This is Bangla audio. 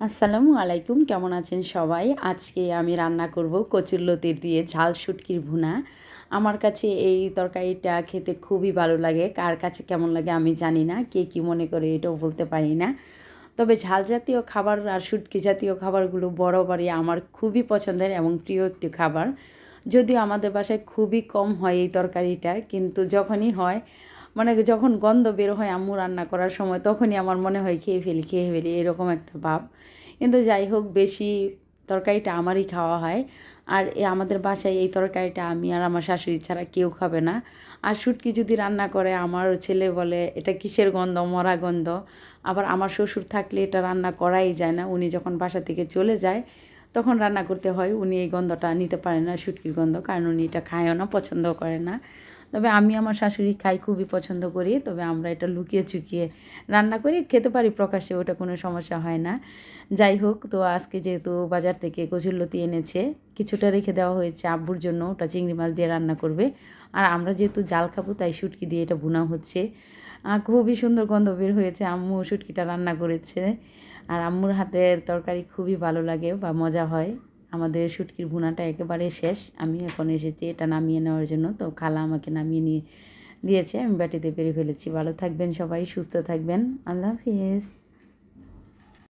আসসালামু আলাইকুম, কেমন আছেন সবাই? আজকে আমি রান্না করব কচুরলতির দিয়ে ঝাল শুটকির ভুনা। আমার কাছে এই তরকারিটা খেতে খুবই ভালো লাগে। কার কাছে কেমন লাগে আমি জানি না, কে কী মনে করে এটাও বলতে পারি না। তবে ঝাল জাতীয় খাবার আর শুটকি জাতীয় খাবারগুলো বরাবরই আমার খুবই পছন্দের এবং প্রিয় একটি খাবার। যদিও আমাদের বাসায় খুবই কম হয় এই তরকারিটা, কিন্তু যখনই হয় মানে যখন গন্ধ বের হয় আম্মু রান্না করার সময়, তখনই আমার মনে হয় খেয়ে ফেলি খেয়ে ফেলি, এরকম একটা ভাব। কিন্তু যাই হোক, বেশি তরকারিটা আমারই খাওয়া হয়। আর আমাদের বাসায় এই তরকারিটা আমি আর আমার শাশুড়ি ছাড়া কেউ খাবে না। আর শুটকি যদি রান্না করে আমার ছেলে বলে, এটা কিসের গন্ধ? মরা গন্ধ। আবার আমার শ্বশুর থাকলে এটা রান্না করাই যায় না। উনি যখন বাসা থেকে চলে যায়, তখন রান্না করতে হয়। উনি এই গন্ধটা নিতে পারে না, শুটকির গন্ধ। কারণ উনি এটা খায়ও না পছন্দ করে না। তবে আমি আমার শাশুড়ি খাই খুবই পছন্দ করি, তবে আমরা এটা লুকিয়ে চুকিয়ে রান্না করি, খেতে পারি প্রকাশ্যে, ওটা কোনো সমস্যা হয় না। যাই হোক, তো আজকে যেহেতু বাজার থেকে কচুরলতি এনেছে, কিছুটা রেখে দেওয়া হয়েছে আব্বুর জন্য, ওটা চিংড়ি মাছ দিয়ে রান্না করবে। আর আমরা যেহেতু জাল খাব, তাই শুটকি দিয়ে এটা বোনা হচ্ছে। খুবই সুন্দর গন্ধ বের হয়েছে, আম্মু শুটকিটা রান্না করেছে। আর আম্মুর হাতের তরকারি খুবই ভালো লাগে বা মজা হয়। আমাদের শুটকির ভুনাটা একেবারে শেষ। আমি এখন এসেছি এটা নামিয়ে নেওয়ার জন্য। তো খালা আমাকে নামিয়ে নিয়ে দিয়েছে। আমি বাটিতে পেরে ফেলেছি। ভালো থাকবেন সবাই, সুস্থ থাকবেন। আল্লাহ হাফিজ।